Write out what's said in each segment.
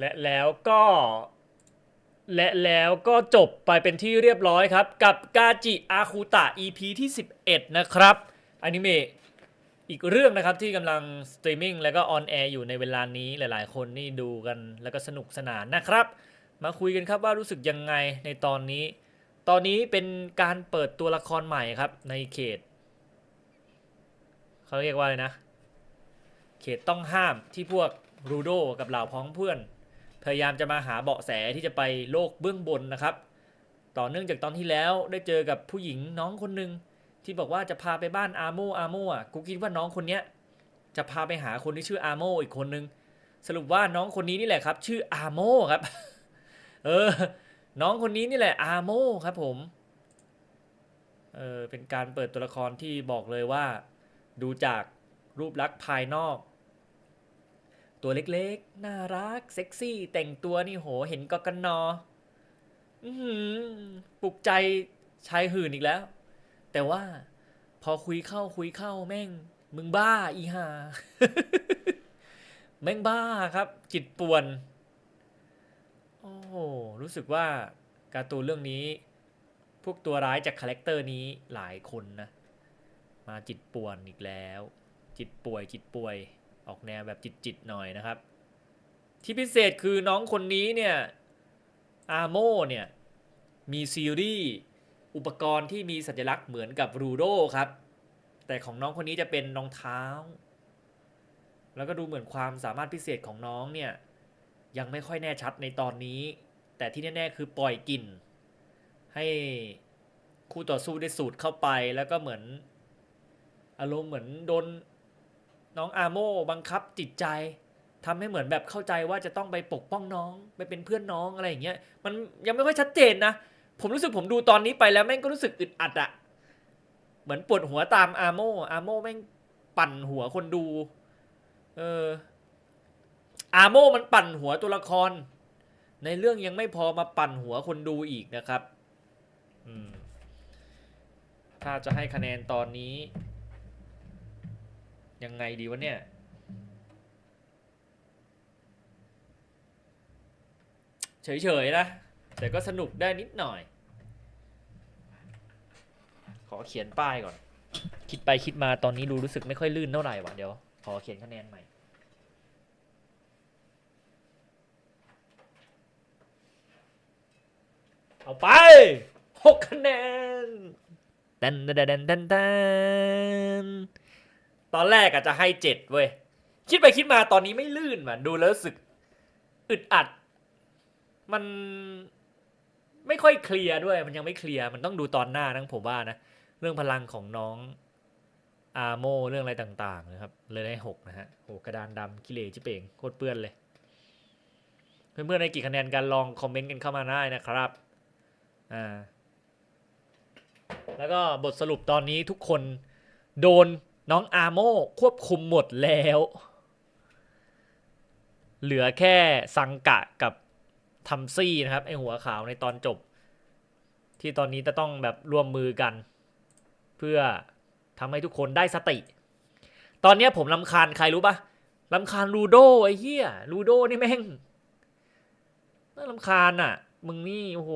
และแล้วก็ และแล้วก็จบไปเป็นที่เรียบร้อยครับ กับกาจิอาคุตะ EP ที่ 11 นะครับอนิเมะอีกเรื่องนะครับที่กำลังสตรีมมิ่งแล้วก็ออนแอร์อยู่ในเวลานี้หลายๆ คนนี่ดูกันแล้วก็สนุกสนานนะครับ มาคุยกันครับว่ารู้สึกยังไงในตอนนี้ ตอนนี้เป็นการเปิดตัวละครใหม่ครับในเขตเขาเรียกว่าอะไรนะ เขตต้องห้ามที่พวกรูโดกับเหล่าพ้องเพื่อน พยายามจะมาหาเบาะแสที่จะไปโลกเบื้องบนนะครับ ต่อเนื่องจากตอนที่แล้วได้เจอกับผู้หญิงน้องคนหนึ่งที่บอกว่าจะพาไปบ้านอาโมอาโมอะกูคิดว่าน้องคนเนี้ยจะพาไปหาคนที่ชื่ออาโมอีกคนนึง สรุปว่าน้องคนนี้นี่แหละครับ ชื่ออาโมครับ เออ น้องคนนี้นี่แหละอาโมครับผม เออเป็นการเปิดตัวละครที่บอกเลยว่า ดูจากรูปลักษณ์ภายนอก ตัวเล็กๆ น่ารัก เซ็กซี่ แต่งตัวนี่โห เห็นก็กันนออื้อหือปลุกใจชายหื่นอีกแล้ว แต่ว่าพอคุยเข้าคุยเข้าแม่ง มึงบ้าอีหาแม่งบ้าครับ จิตป่วน โอ้รู้สึกว่าการ์ตูนเรื่องนี้ พวกตัวร้ายจากคาแรคเตอร์นี้หลายคนนะ มาจิตป่วนอีกแล้ว จิตป่วยจิตป่วย ออกแนวแบบจิตๆหน่อยนะครับ ที่พิเศษคือน้องคนนี้เนี่ยอาโมเนี่ยมีซีรีส์อุปกรณ์ที่มีสัญลักษณ์เหมือนกับรูโดครับ แต่ของน้องคนนี้จะเป็นรองเท้า แล้วก็ดูเหมือนความสามารถพิเศษของน้องเนี่ยยังไม่ค่อยแน่ชัดในตอนนี้ แต่ที่แน่ๆคือปล่อยกลิ่น ให้คู่ต่อสู้ได้สูดเข้าไปแล้วก็เหมือน อารมณ์เหมือนโดน น้องอาโมบังคับจิตใจทำให้เหมือนแบบเข้าใจว่าจะต้องไปปกป้องน้องไปเป็นเพื่อนน้องอะไรอย่างเงี้ยมันยังไม่ค่อยชัดเจนนะ ผมรู้สึกผมดูตอนนี้ไปแล้วแม่งก็รู้สึกอึดอัดอะเหมือนปวดหัวตามอาโมอาโมแม่งปั่นหัวคนดู เอออาโมมันปั่นหัวตัวละคร ในเรื่องยังไม่พอมาปั่นหัวคนดูอีกนะครับถ้าจะให้คะแนนตอนนี้ ยังไงดีวะเนี่ย เฉยๆนะ แต่ก็สนุกได้นิดหน่อย ขอเขียนป้ายก่อน คิดไปคิดมาตอนนี้ดูรู้สึกไม่ค่อยลื่นเท่าไหร่วะเดี๋ยว ขอเขียนคะแนนใหม่เอาไปหกคะแนนแตนแตนแตนแตน ตอนแรกอาจจะให้เจ็ดเว้ย คิดไปคิดมาตอนนี้ไม่ลื่นว่ะดูแล้วรู้สึกอึดอัด มันไม่ค่อยเคลียร์ด้วย มันยังไม่เคลียร์มันต้องดูตอนหน้านะผมว่านะ เรื่องพลังของน้องอาโมเรื่องอะไรต่าง ๆ นะครับ เลยได้หกนะฮะโหกระดานดำกิเลสจิเป่งโคตรเปื้อนเลย เพื่อนๆในกี่คะแนนกันลองคอมเมนต์กันเข้ามาได้นะครับอ่าแล้วก็บทสรุปตอนนี้ทุกคนโดน น้องอาโมควบคุมหมดแล้ว เหลือแค่ซังกะกับทัมซี่นะครับ ไอหัวขาวในตอนจบ ที่ตอนนี้จะต้องแบบร่วมมือกัน เพื่อทำให้ทุกคนได้สติ ตอนนี้ผมลำคาญใครรู้ปะลำคาญลูโดไอ้เหี้ยลูโดนี่แม่งน่าลำคาญอะ มึงนี่ โอ้โห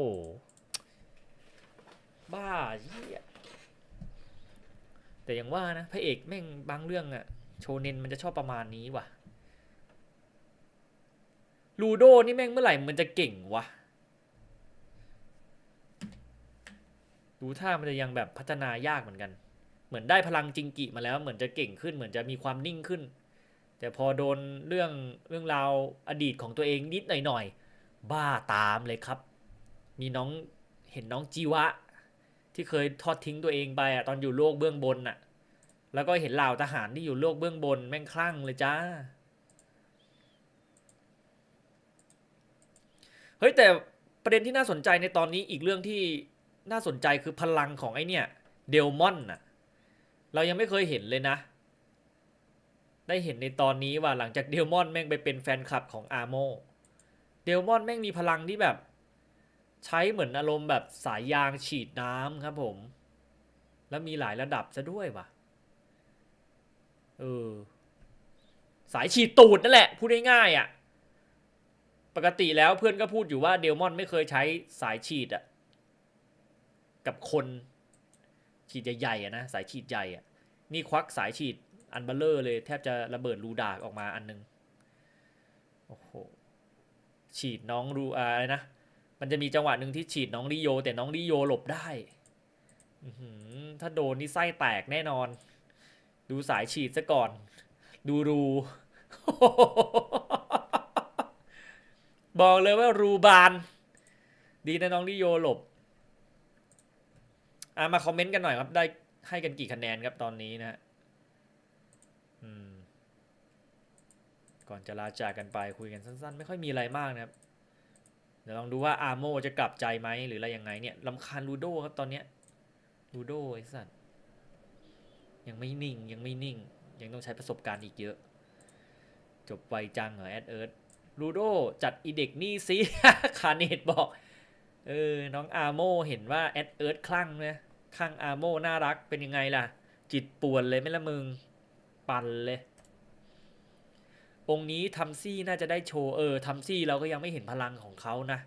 บ้าเหี้ย แต่อย่างว่านะพระเอกแม่งบางเรื่องอะโชเนนมันจะชอบประมาณนี้ว่ะลูโดนี่แม่งเมื่อไหร่มันจะเก่งวะดูท่ามันจะยังแบบพัฒนายากเหมือนกัน เหมือนได้พลังจิงกิมาแล้ว เหมือนจะเก่งขึ้น เหมือนจะมีความนิ่งขึ้น แต่พอโดนเรื่องเรื่องราวอดีตของตัวเองนิดหน่อยๆบ้าตามเลยครับ มีน้องเห็นน้องจีวะ ที่เคยทอดทิ้งตัวเองไปอะตอนอยู่โลกเบื้องบนอะแล้วก็เห็นเหล่าทหารที่อยู่โลกเบื้องบนแม่งคลั่งเลยจ้าเฮ้ยแต่ประเด็นที่น่าสนใจในตอนนี้อีกเรื่องที่น่าสนใจคือพลังของไอเนี่ยเดลมอนน่ะเรายังไม่เคยเห็นเลยนะ ได้เห็นในตอนนี้ว่าหลังจากเดลมอนแม่งไปเป็นแฟนคลับของอาโมเดลมอนแม่งมีพลังที่แบบ ใช้เหมือนอารมณ์แบบสายยางฉีดน้ำครับผม แล้วมีหลายระดับซะด้วยว่ะเออสายฉีดตูดนั่นแหละ พูดง่ายๆอะ ปกติแล้วเพื่อนก็พูดอยู่ว่าเดลมอนไม่เคยใช้สายฉีดอะกับคนฉีดใหญ่ๆอะนะสายฉีดใหญ่อะนี่ควักสายฉีดอันเบลเลอร์เลยแทบจะระเบิดรูดากออกมาอันนึง โอ้โห ฉีดน้องรูอะอะไรนะ มันจะมีจังหวะหนึ่งที่ฉีดน้องลิโย แต่น้องลิโยหลบได้ถ้าโดนนี่ไส้แตกแน่นอน ดูสายฉีดซะก่อน ดูรู บอกเลยว่ารูบาน ดีนะน้องลิโยหลบอะมาคอมเมนต์กันหน่อยครับ ได้ให้กันกี่คะแนนครับตอนนี้นะก่อนจะลาจากกันไปคุยกันสั้น ๆ ไม่ค่อยมีอะไรมากนะครับ เดี๋ยวลองดูว่าอาร์โมจะกลับใจไหมหรืออะไรยังไงเนี่ยลำคาญลูโดครับตอนเนี้ยลูโดไอ้สัตว์ยังไม่นิ่งยังไม่นิ่ง ยังต้องใช้ประสบการณ์อีกเยอะ จบไวจังเหรอแอดเอิร์ธลูโดจัดอีเด็กนี่ซิคาเนตบอกเออน้องอาร์โมเห็นว่าแอดเอิร์ธคลั่งนะคลั่งอาร์โมน่ารักเป็นยังไงล่ะ จิตป่วนเลยไม่ละมึง ปั่นเลย องค์นี้ทำซี่น่าจะได้โชว์เออทำซี่เราก็ยังไม่เห็นพลังของเขานะ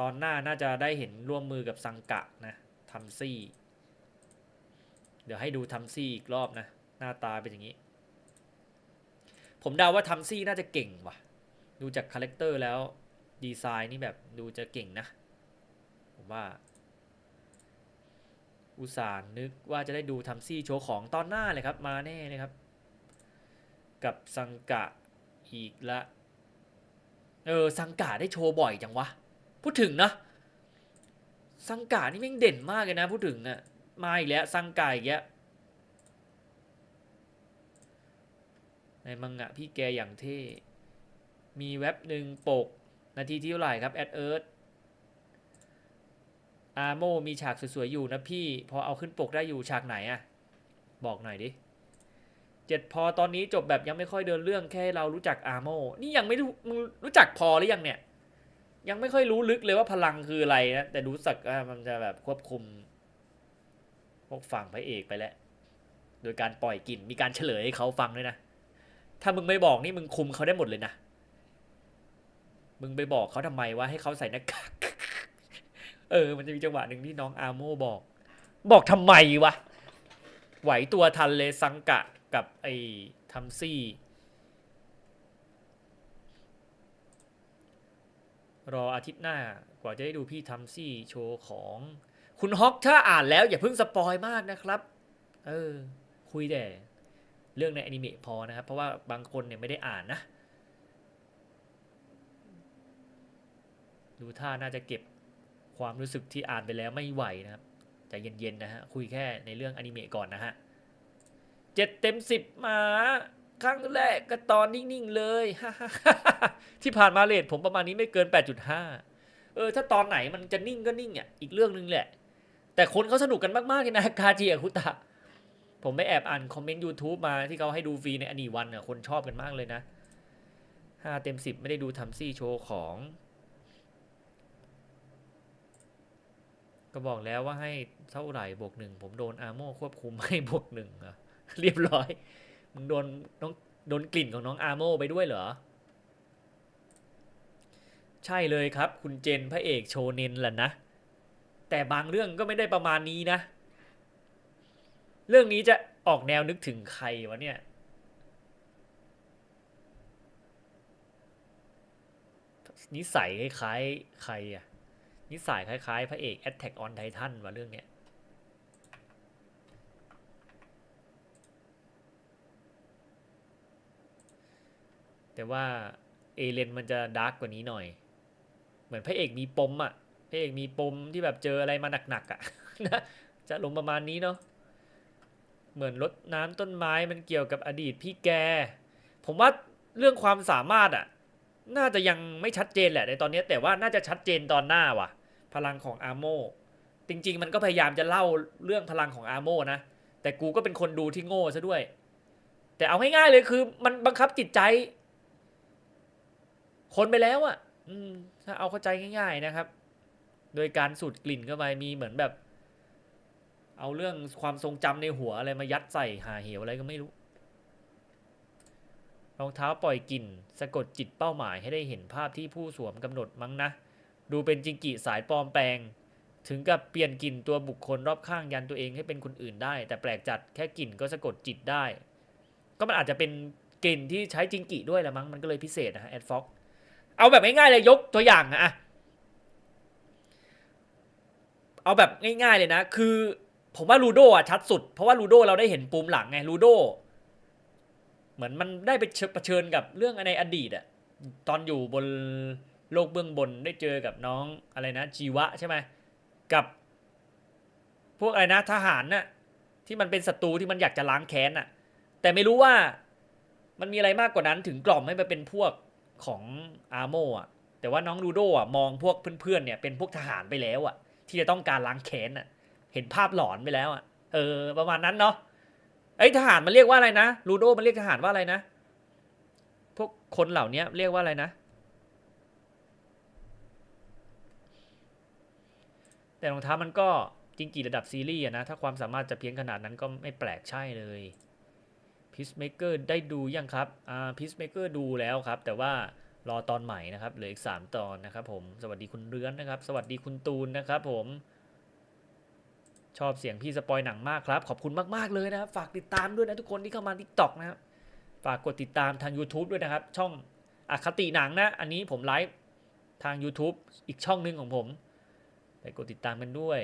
ตอนหน้าน่าจะได้เห็นร่วมมือกับซังกะนะทำซี่ เดี๋ยวให้ดูทำซี่อีกรอบนะ หน้าตาเป็นอย่างนี้ ผมเดาว่าทำซี่น่าจะเก่งว่ะ ดูจากคาแรคเตอร์แล้วดีไซน์นี่แบบดูจะเก่งนะ ผมว่า อุตส่าห์นึกว่าจะได้ดูทำซี่โชว์ของตอนหน้าเลยครับ มาแน่เลยครับ กับซังกะ อีกละ เออซังกะได้โชว์บ่อยจังวะ พูดถึงนะซังกะนี่แม่งเด่นมากเลยนะ พูดถึงอะมาอีกแล้วซังกะอีกแล้วในมังงะพี่แกอย่างเท่ มีเว็บหนึ่งปก นาทีที่เท่าไหร่ครับแอดเอิร์ธอาโมมีฉากสวยๆอยู่นะพี่ พอเอาขึ้นปกได้อยู่ฉากไหนอะบอกหน่อยดิ เจ็ดพอตอนนี้จบแบบยังไม่ค่อยเดินเรื่องแค่เรารู้จักอาโมนี่ยังไม่รู้มึงรู้จักพอหรือยังเนี่ย ยังไม่ค่อยรู้ลึกเลยว่าพลังคืออะไรนะแต่รู้สึกว่ามันจะแบบควบคุมพวกฝั่งพระเอกไปแล้ว โดยการปล่อยกลิ่นมีการเฉลยให้เขาฟังด้วยนะ ถ้ามึงไม่บอกนี่มึงคุมเขาได้หมดเลยนะ มึงไปบอกเขาทำไมว่าให้เขาใส่หน้ากากเออ มันจะมีจังหวะหนึ่งที่น้องอาโมบอก บอกทำไมวะไหวตัวทันเลยซังกะ กับไอ้ทัมซี่รออาทิตย์หน้ากว่าจะได้ดูพี่ทัมซี่โชว์ของคุณฮอกถ้าอ่านแล้วอย่าเพิ่งสปอยมากนะครับ เออ คุยแต่เรื่องในอนิเมะพอนะครับ เพราะว่าบางคนเนี่ยไม่ได้อ่านนะ ดูท่าน่าจะเก็บความรู้สึกที่อ่านไปแล้วไม่ไหวนะครับใจเย็นๆนะฮะ คุยแค่ในเรื่องอนิเมะก่อนนะฮะ เจ็ดเต็มสิบมาครั้งแรกก็ตอนนิ่งๆเลยที่ผ่านมาเลทผมประมาณนี้ไม่เกิน 8.5 เออ ถ้าตอนไหนมันจะนิ่งก็นิ่งอะอีกเรื่องหนึงแหละ แต่คนเขาสนุกกันมากๆเลยนะคาจิอาคุตะ ผมไปแอบอ่านคอมเมนต์ YouTube มาที่เขาให้ดูฟรีในอนีวันอะคนชอบกันมากเลยนะ 5 เต็ม 10 ไม่ได้ดูทำซี่โชว์ของ ก็บอกแล้วว่าให้เท่าไหร่บวกหนึ่งผมโดนอาโมควบคุมให้บวกหนึ่งอะ เรียบร้อยมึงโดนน้องโดนกลิ่นของน้องอาโมไปด้วยเหรอ ใช่เลยครับ คุณเจนพระเอกโชเนนแหละนะ แต่บางเรื่องก็ไม่ได้ประมาณนี้นะ เรื่องนี้จะออกแนวนึกถึงใครวะเนี่ย นิสัยคล้ายๆใครอะนิสัยคล้ายๆ พระเอก Attack on Titan วะเรื่องเนี้ย แต่ว่าเอเลนมันจะดาร์กกว่านี้หน่อย เหมือนพระเอกมีปมอะพระเอกมีปมที่แบบเจออะไรมาหนักๆอะนะจะลงประมาณนี้เนาะเหมือนรดน้ำต้นไม้มันเกี่ยวกับอดีตพี่แก ผมว่าเรื่องความสามารถอะน่าจะยังไม่ชัดเจนแหละในตอนนี้แต่ว่าน่าจะชัดเจนตอนหน้าว่ะ พลังของอาโมจริง ๆ มันก็พยายามจะเล่าเรื่องพลังของอาโมนะแต่กูก็เป็นคนดูที่โง่ซะด้วย แต่เอาง่ายๆเลยคือ มันบังคับจิตใจ คนไปแล้วอะ่ะถ้าเอาเข้าใจง่าย ๆนะครับ โดยการสูดกลิ่นเข้าไปมีเหมือนแบบ เอาเรื่องความทรงจำในหัวอะไรมายัดใส่หาเหวอะไรก็ไม่รู้รองเท้าปล่อยกลิ่น สะกดจิตเป้าหมายให้ได้เห็นภาพที่ผู้สวมกำหนดมั้งนะ ดูเป็นจิงกิสายปลอมแปลง ถึงกับเปลี่ยนกลิ่นตัวบุคคลรอบข้างยันตัวเองให้เป็นคนอื่นได้ แต่แปลกจัดแค่กลิ่นก็สะกดจิตได้ ก็มันอาจจะเป็นกลิ่นที่ใช้จิงกิด้วยละมั้งมันก็เลยพิเศษนะฮะแอดฟ็อก เอาแบบง่ายๆเลยยกตัวอย่างนะอะเอาแบบง่ายๆเลยนะ คือ ผมว่าลูโดอะชัดสุด เพราะว่าลูโดเราได้เห็นปูมหลังไงลูโดเหมือนมันได้ไปเผชิญกับเรื่องในอดีตอะตอนอยู่บนโลกเบื้องบนได้เจอกับน้องอะไรนะ จีวะใช่ไหมกับ พวกอะไรนะทหารน่ะที่มันเป็นศัตรูที่มันอยากจะล้างแค้นน่ะ แต่ไม่รู้ว่ามันมีอะไรมากกว่านั้นถึงกล่อมให้ไปเป็นพวก ของอาร์โมอะแต่ว่าน้องลูโดอะมองพวกเพื่อนๆเนี่ยเป็นพวกทหารไปแล้วอะ ที่จะต้องการล้างแค้นอะ เห็นภาพหลอนไปแล้วอะเออประมาณนั้นเนาะไอ้ทหารมันเรียกว่าอะไรนะลูโดมันเรียกทหารว่าอะไรนะ พวกคนเหล่านี้เรียกว่าอะไรนะ แต่รองเท้ามันก็จริงกี่ระดับซีรีส์อะนะ ถ้าความสามารถจะเพียงขนาดนั้นก็ไม่แปลกใช่เลย พิสเมเกอร์ได้ดูยังครับอ่าพิสเมเกอร์ดูแล้วครับ แต่ว่ารอตอนใหม่นะครับเหลืออีก 3 ตอนนะครับผมสวัสดีคุณเรือนนะครับ สวัสดีคุณตูนนะครับผมชอบเสียงพี่สปอยหนังมากครับ ขอบคุณมาก ๆ เลยนะครับ ฝากติดตามด้วยนะทุกคนที่เข้ามา TikTok นะครับฝากกดติดตามทาง YouTube ด้วยนะครับ ช่องอคติหนังนะ อันนี้ผมไลฟ์ทาง YouTube อีกช่องหนึ่งของผม ไปกดติดตามกันด้วย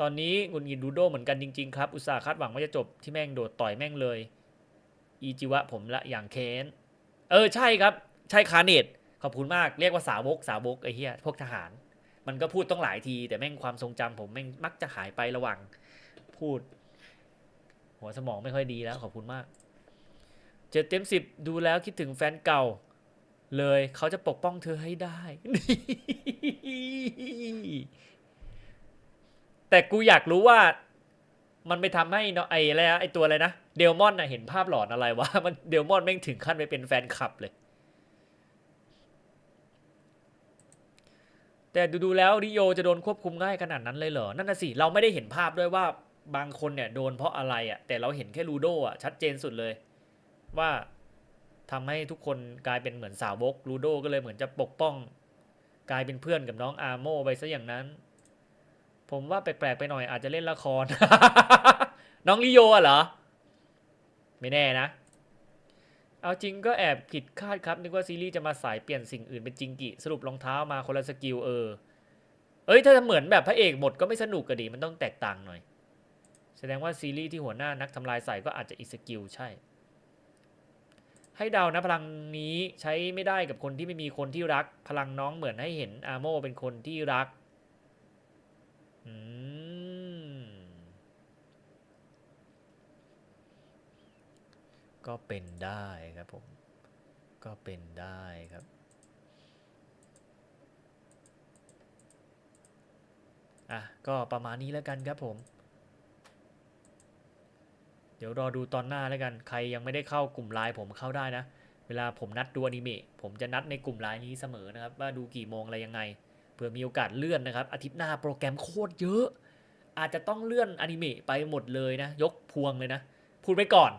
ตอนนี้หงุนงิดดูโดเหมือนกันจริง ๆ ครับ อุตส่าห์คาดหวังว่าจะจบที่แม่งโดดต่อยแม่งเลย อีจิวะผมละอย่างเค้นเออใช่ครับ ใช่คาเนตขอบคุณมากเรียกว่าสาวกสาวกไอ้เหี้ยพวกทหาร มันก็พูดต้องหลายที แต่แม่งความทรงจำผมแม่งมักจะหายไประหว่างพูด หัวสมองไม่ค่อยดีแล้วขอบคุณมากเจ็ดเต็มสิบดูแล้วคิดถึงแฟนเก่า เลยเขาจะปกป้องเธอให้ได้ แต่กูอยากรู้ว่ามันไปทำให้เนาะไอ้อะไรนะไอ้ตัวอะไรนะเดลมอนน่ะเห็นภาพหลอนอะไรวะมันเดลมอนแม่งถึงขั้นไปเป็นแฟนคลับเลย แต่ดูๆแล้วริโยจะโดนควบคุมง่ายขนาดนั้นเลยเหรอ นั่นน่ะสิ เราไม่ได้เห็นภาพด้วยว่าบางคนเนี่ยโดนเพราะอะไรอะ่ะ แต่เราเห็นแค่ลูโดอะชัดเจนสุดเลย ว่าทำให้ทุกคนกลายเป็นเหมือนสาวกลูโดก็เลยเหมือนจะปกป้อง กลายเป็นเพื่อนกับน้องอาโมไปซะอย่างนั้น ผมว่าแปลกๆไปหน่อยอาจจะเล่นละคร น้องลิโยอะเหรอ ไม่แน่นะ เอาจริงก็แอบผิดคาดครับนึกว่าซีรีส์จะมาสายเปลี่ยนสิ่งอื่นเป็นจริงกิ สรุปรองเท้ามาคนละสกิลเออ เอ้ยถ้าเหมือนแบบพระเอกหมดก็ไม่สนุกกะดีมันต้องแตกต่างหน่อย แสดงว่าซีรีส์ที่หัวหน้านักทำลายใส่ก็อาจจะอีกสกิลใช่ ให้เดานะพลังนี้ใช้ไม่ได้กับคนที่ไม่มีคนที่รัก พลังน้องเหมือนให้เห็นอาโมเป็นคนที่รัก อืม ก็เป็นได้ครับผม ก็เป็นได้ครับ อะ ก็ประมาณนี้แล้วกันครับผม เดี๋ยวรอดูตอนหน้าแล้วกัน ใครยังไม่ได้เข้ากลุ่มไลน์ผมเข้าได้นะ เวลาผมนัดดูอนิเมะ ผมจะนัดในกลุ่มไลน์นี้เสมอนะครับ ว่าดูกี่โมงอะไรยังไง เผื่อมีโอกาสเลื่อนนะครับ อาทิตย์หน้าโปรแกรมโคตรเยอะ อาจจะต้องเลื่อนอนิเมะไปหมดเลยนะ ยกพวงเลยนะ พูดไว้ก่อน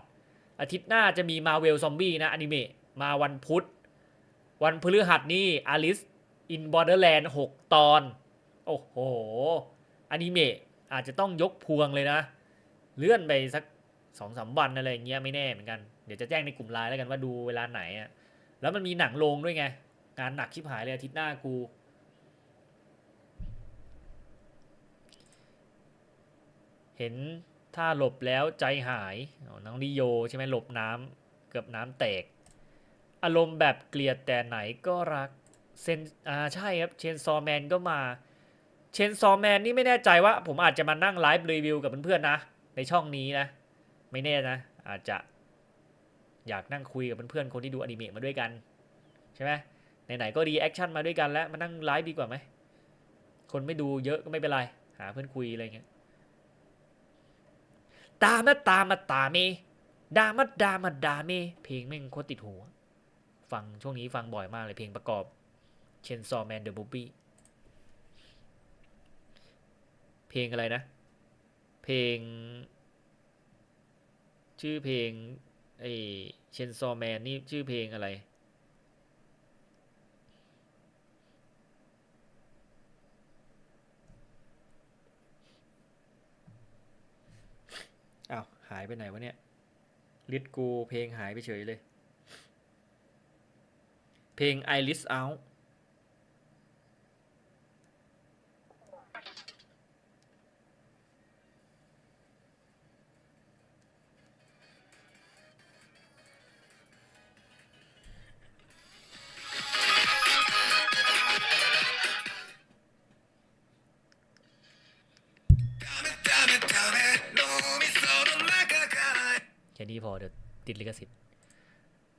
อาทิตย์หน้าจะมีมาเวลซอมบี้นะอนิเมะมาวันพุธ วันพฤหัสนี่อลิสอินบอร์เดอร์แลนด์6ตอน โอ้โหอนิเมะอาจจะต้องยกพวงเลยนะ เลื่อนไปสักสองสามวันอะไรอย่างเงี้ยไม่แน่เหมือนกัน เดี๋ยวจะแจ้งในกลุ่มไลน์แล้วกันว่าดูเวลาไหนอะแล้วมันมีหนังโรงด้วยไง งานหนักชิบหายเลยอาทิตย์หน้ากู เห็นถ้าหลบแล้วใจหายน้องลิโยใช่ไหมหลบน้ำเกือบน้ำแตก อารมณ์แบบเกลียดแต่ไหนก็รักเซนอ่าใช่ครับเชนซอแมนก็มาเชนซอแมนนี่ไม่แน่ใจว่า ผมอาจจะมานั่งไลฟ์รีวิวกับเพื่อนๆนะ ในช่องนี้นะ ไม่แน่นะ อาจจะอยากนั่งคุยกับเพื่อนๆคนที่ดูอนิเมะมาด้วยกัน ใช่ไหมไหนๆก็รีแอคชั่นมาด้วยกันแล้ว มานั่งไลฟ์ดีกว่าไหมคนไม่ดูเยอะก็ไม่เป็นไร หาเพื่อนคุยอะไรเงี้ย ตามาตามาตาเมดามาดามาดาเมเพลงแม่งโคตรติดหัวฟังช่วงนี้ฟังบ่อยมากเลยเพลงประกอบเชนซอแมนเดอะบูบี้เพลงอะไรนะ เพลง ชื่อเพลงไอเชนซอแมนนี่ชื่อเพลงอะไร หายไปไหนวะเนี่ยลิดกูเพลงหายไปเฉยเลย เพลง I List Out นี้พอเดี๋ยวติดลิขสิทธิ์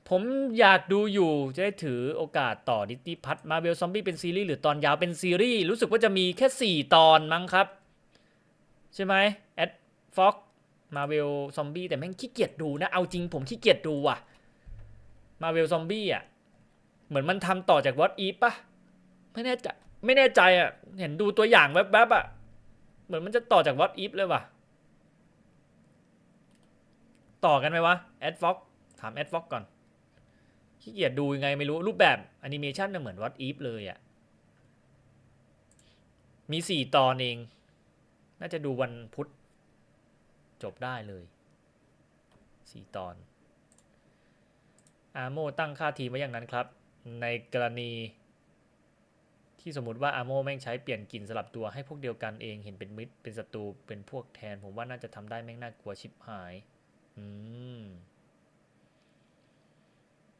ผมอยากดูอยู่จะได้ถือโอกาสต่อดิสนีย์พัทมาเ e ลซอมบี้เป็นซีรีส์หรือตอนยาวเป็นซีรีส์รู้สึกว่าจะมีแค่ 4 ตอนมั้งครับ ใช่ไหมแอดฟ็อกมาเ e ลซอมบี้แต่แม่งขี้เกียจดูนะ เอาจริงผมขี้เกียจดูว่ะมาเ e ลซอมบี้อะ เหมือนมันทำต่อจากวอตอีฟปะไม่แน่ใจไม่แน่ใจอะ เห็นดูตัวอย่างแวบๆอะ เหมือนมันจะต่อจากวอตอีฟเลยว่ะ ต่อกันไหมวะแอดฟ็อกถามแอดฟ็อกก่อนขี้เกียจดูยังไงไม่รู้รูปแบบแอนิเมชันน่ะเหมือนวัดอีฟเลยอะ่ะ มีสี่ตอนเอง น่าจะดูวันพุธจบได้เลยสี่ตอนอาโมตั้งค่าทีมไว้อย่างนั้นครับ ในกรณี ที่สมมติว่าอาโมแม่งใช้เปลี่ยนกลิ่นสลับตัวให้พวกเดียวกันเองเห็นเป็นมิตรเป็นศัตรูเป็นพวกแทน ผมว่าน่าจะทำได้แม่งน่ากลัวชิบหาย อืม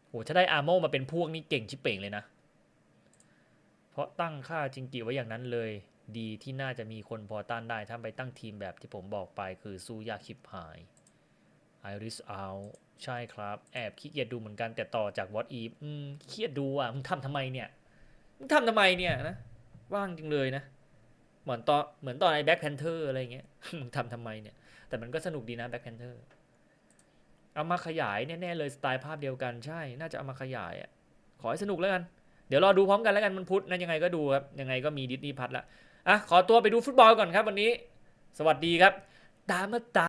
โหถ้าได้อาร์โมมาเป็นพวกนี่เก่งชิบเป่งเลยนะ เพราะตั้งค่าจิงกิไว้อย่างนั้นเลย ดีที่น่าจะมีคนพอต้านได้ ถ้าไปตั้งทีมแบบที่ผมบอกไปคือสู้ยากชิบหาย Iris Out ใช่ครับ แอบขี้เกียจดูเหมือนกันแต่ต่อจาก What If อืมขี้เกียจดูอะ มึงทำทำไมเนี่ย มึงทำทำไมเนี่ยนะ ว่างจริงเลยนะ เหมือนตอนเหมือนตอนไอ้ Black Panther อะไรเงี้ย มึงทำทำไมเนี่ย แต่มันก็สนุกดีนะ Black Panther เอ เอามาขยายแน่ๆเลยสไตล์ภาพเดียวกันใช่ น่าจะเอามาขยายอะขอให้สนุกแล้วกัน เดี๋ยวรอดูพร้อมกันแล้วกันมันพุธนะยังไงก็ดูครับยังไงก็มีดิสนีย์พัทละอะขอตัวไปดูฟุตบอลก่อนครับวันนี้ สวัสดีครับ ตามมาตาม